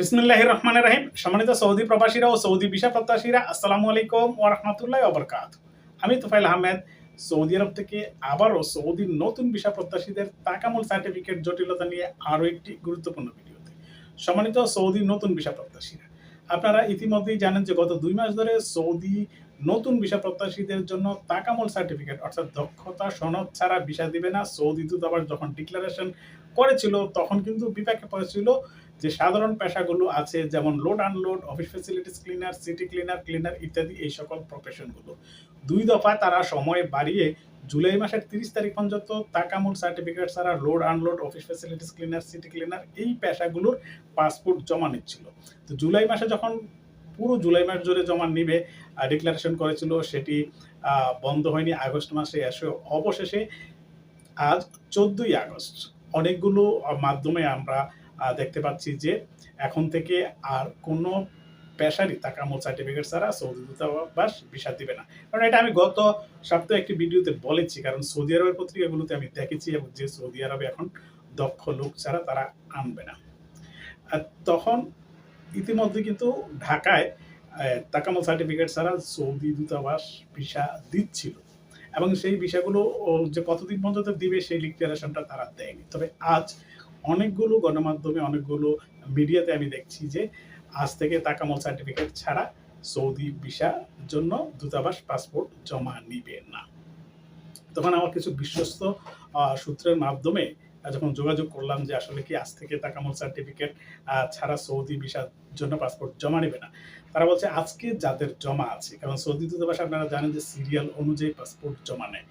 বিসমিল্লাহ রহমান রাহিম সম্মানিত সৌদি প্রবাসীরা ও সৌদি ভিসা প্রত্যাশীরা, আসসালামু আলাইকুম ও রহমতুল্লাহ অবরকাত আমি তুফাইল আহমেদ, সৌদি আরব থেকে আবারও সৌদির নতুন ভিসা প্রত্যাশীদের তাকামুল সার্টিফিকেট জটিলতা নিয়ে আরও একটি গুরুত্বপূর্ণ ভিডিওতে সম্মানিত সৌদির নতুন ভিসা প্রত্যাশীরা। আপনারা ইতিমধ্যেই জানেন যে গত দুই মাস ধরে সৌদি নতুন ভিসা প্রত্যাশীদের জন্য তাকামুল সার্টিফিকেট, অর্থাৎ দক্ষতা সনদ ছাড়া ভিসা দিবে না। সৌদি দূতাবাস যখন ডিক্লারেশন করেছিল, তখন কিন্তু বিপাকে পড়েছিল যে সাধারণ পেশাগুলো আছে, যেমন load unload office facilities cleaner city cleaner cleaner ইত্যাদি, এই সকল প্রফেশনগুলো দুই দফায় তারা সময় বাড়িয়ে জুলাই মাসের তিরিশ তারিখ পর্যন্ত তাকামুল সার্টিফিকেট ছাড়া load unload office facilities cleaner city cleaner এই পেশাগুলোর পাসপোর্ট জমা নিচ্ছিল। তো জুলাই মাসে যখন পুরো জুলাই মাস জুড়ে জমা নিবে ডিক্লারেশন করেছিল, সেটি বন্ধ হয়নি আগস্ট মাসে, এসে অবশেষে আজ চোদ্দই আগস্ট। অনেকগুলো মাধ্যমে আমরা দেখতে পাচ্ছি যে এখন থেকে আর কোনো পেশারই তাকামুল সার্টিফিকেট ছাড়া সৌদি দূতাবাস ভিসা দিবে না। কারণ এটা আমি গত সপ্তাহে একটি ভিডিওতে বলেছি কারণ সৌদি আরবের পত্রিকাগুলোতে আমি দেখেছি এবং যে সৌদি আরবে এখন দক্ষ লোক ছাড়া তারা আনবে না। আর তখন ইতিমধ্যে কিন্তু ঢাকায় আহ, তাকামুল সার্টিফিকেট ছাড়া সৌদি দূতাবাস ভিসা দিচ্ছিল। এবং সেই ভিসাগুলো যে কতদিন পর্যন্ত দিবে সেই ডিক্লারেশনটা তারা দেয়নি। তবে আজ অনেকগুলো গণমাধ্যমে, অনেকগুলো মিডিয়াতে আমি দেখছি যে আজ থেকে তাকামল সার্টিফিকেট ছাড়া সৌদি ভিসার জন্য দূতাবাস পাসপোর্ট জমা নিবে না। তখন আমার কিছু বিশ্বস্ত সূত্রের মাধ্যমে যখন যোগাযোগ করলাম যে আসলে কি আজ থেকে তাকামল সার্টিফিকেট ছাড়া সৌদি ভিসার জন্য পাসপোর্ট জমা নেবে না, তারা বলছে আজকে যাদের জমা আছে, কারণ সৌদি দূতাবাস আপনারা জানেন যে সিরিয়াল অনুযায়ী পাসপোর্ট জমা নেয়।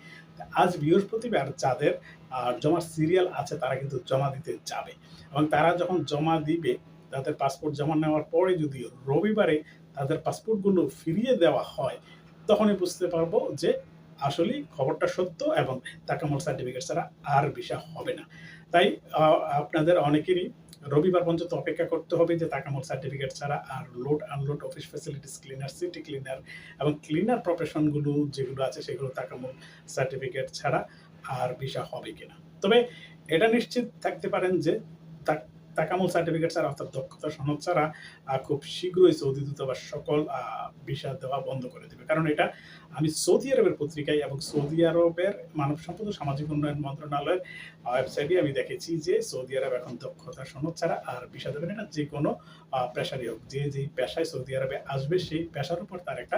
আজ বৃহস্পতিবার যাদের জমার সিরিয়াল আছে তারা কিন্তু জমা দিতে যাবে। এবং তারা যখন জমা দিবে, তাদের পাসপোর্ট জমা নেওয়ার পরে যদি রবিবারে তাদের পাসপোর্টগুলো ফিরিয়ে দেওয়া হয়, তখনই বুঝতে পারব যে আসলেই খবরটা সত্য এবং তাকামল সার্টিফিকেট ছাড়া আর ভিসা হবে না। তাই আপনাদের অনেকেরই রবিবার পর্যন্ত অপেক্ষা করতে হবে যে তাকামল সার্টিফিকেট ছাড়া আর load unload office facilities cleaner city cleaner এবং ক্লিনার প্রফেশনগুলো যেগুলো আছে সেগুলো তাকামল সার্টিফিকেট ছাড়া আর ভিসা হবে কিনা। তবে এটা নিশ্চিত থাকতে পারেন যে তাকামুল সার্টিফিকেট ছাড়া, অর্থাৎ দক্ষতা সনদ ছাড়া খুব শীঘ্রই সৌদি দূতাবাস সকল ভিসা দেওয়া বন্ধ করে দেবে। কারণ এটা আমি সৌদি আরবের পত্রিকায় এবং সৌদি আরবের মানব সম্পদ সামাজিক উন্নয়ন মন্ত্রণালয়ের ওয়েবসাইটে আমি দেখেছি যে সৌদি আরব এখন দক্ষতা সনদ ছাড়া আর ভিসা দেবে না। যে কোনো পেশারই হোক। যে যেই পেশায় সৌদি আরবে আসবে, সেই পেশার উপর তার একটা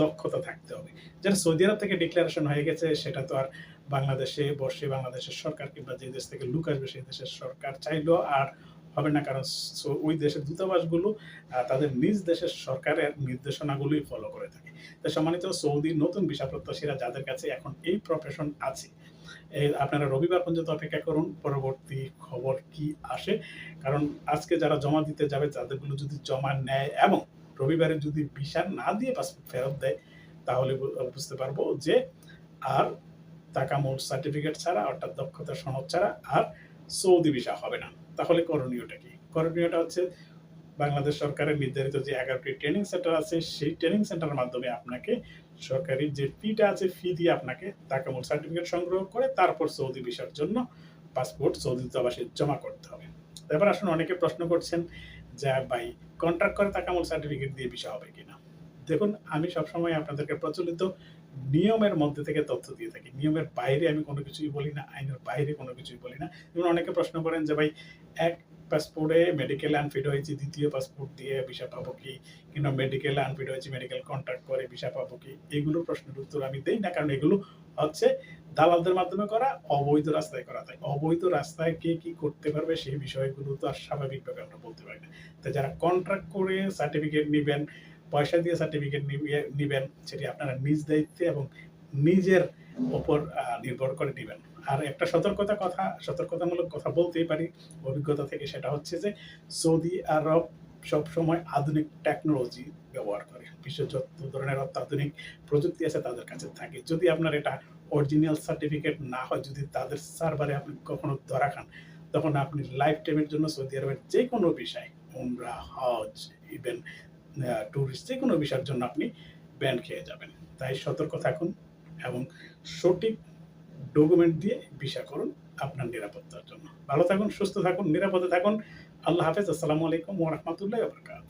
দক্ষতা থাকতে হবে। যেটা সৌদি আরব থেকে ডিক্লারেশন হয়ে গেছে, সেটা তো আর বাংলাদেশে বসে, বাংলাদেশের সরকার কিংবা যে দেশ থেকে লুক আসবে, সেই দেশের সরকার চাইলেও আর হবে না। কারণ ওই দেশের দূতাবাসগুলো তাদের নিজ দেশের সরকারের নির্দেশনাগুলোই ফলো করে থাকে। তো সম্মানিত সৌদি নতুন ভিসা প্রত্যাশীরা যাদের কাছে এখন এই প্রফেশন আছে আপনারা রবিবার পর্যন্ত অপেক্ষা করুন, পরবর্তী খবর কি আসে। কারণ আজকে যারা জমা দিতে যাবে, তাদেরগুলো যদি জমা নেয় এবং রবিবারে যদি ভিসা না দিয়ে পাসপোর্ট ফেরত দেয় তাহলে বুঝতে পারব যে আর তাকামুল সার্টিফিকেট ছাড়া, অর্থাৎ দক্ষতা সনদ ছাড়া আর সৌদি ভিসা হবে না। তাহলে করণীয়টা কি? করণীয়টা হচ্ছে বাংলাদেশ সরকারের নির্ধারিত যে এগারোটি ট্রেনিং সেন্টার আছে, সেই ট্রেনিং সেন্টারের মাধ্যমে আপনাকে সরকারি যে ফিটা আছে ফি দিয়ে আপনাকে তাকামুল সার্টিফিকেট সংগ্রহ করে তারপর সৌদি ভিসার জন্য পাসপোর্ট সৌদি দূতাবাসে জমা করতে হবে। তারপর আসুন অনেকে প্রশ্ন করছেন যে, ভাই কন্ট্রাক্ট করে তাকামুল সার্টিফিকেট দিয়ে ভিসা হবে কিনা? দেখুন, আমি সবসময় আপনাদেরকে প্রচলিত নিয়মের মধ্যে থেকে তথ্য দিয়ে থাকি। নিয়মের বাইরে আমি কোনো কিছুই বলি না, আইনের বাইরে কোনো কিছুই বলি না। যেমন অনেকে প্রশ্ন করেন যে, ভাই, এক পাসপোর্টে মেডিকেল আনফিট হয়েছে, দ্বিতীয় পাসপোর্ট দিয়ে ভিসা পাবো কি? কিংবা মেডিকেল আনফিট হয়েছে মেডিকেল কন্ট্যাক্ট করে ভিসা পাবো কি? এগুলোর প্রশ্নের উত্তর আমি দেই না, কারণ এগুলো হচ্ছে দালালদের মাধ্যমে করা, অবৈধ রাস্তায় করা। তাই অবৈধ রাস্তায় কে কি করতে পারবে সেই বিষয়গুলো তো আর স্বাভাবিকভাবে আমরা বলতে পারি না। তাই যারা কন্ট্রাক্ট করে সার্টিফিকেট নেবেন পয়সা দিয়ে সার্টিফিকেট নেবেন, সেটি আপনারা নিজ দায়িত্বে এবং নিজের ওপর নির্ভর করে নেবেন। আর একটা সতর্কতা কথা, সতর্কতামূলক কথা বলতেই পারি, অভিজ্ঞতা থেকে সেটা হচ্ছে যে, সৌদি আরব সব সময় আধুনিক টেকনোলজি ব্যবহার করে। বিশ্বের যত ধরনের অত্যাধুনিক প্রযুক্তি আছে তাদের কাছে থাকে। যদি আপনার এটা অরিজিনাল সার্টিফিকেট না হয়, যদি তাদের সার্ভারে আপনি কখনো ধরা খান, তখন আপনি লাইফ টাইমের জন্য সৌদি আরবের যে কোনো বিষয়, উমরা, হজ ইভেন ট্যুরিস্ট যে কোনো বিষয়ের জন্য আপনি ব্যান্ড খেয়ে যাবেন। তাই সতর্ক থাকুন এবং সঠিক ডকুমেন্ট দিয়ে ভিসা করুন আপনার নিরাপত্তার জন্য। ভালো থাকুন, সুস্থ থাকুন, নিরাপদে থাকুন। আল্লাহ হাফেজ। আসসালামু আলাইকুম ওরহমতুল্লাহ বরকাত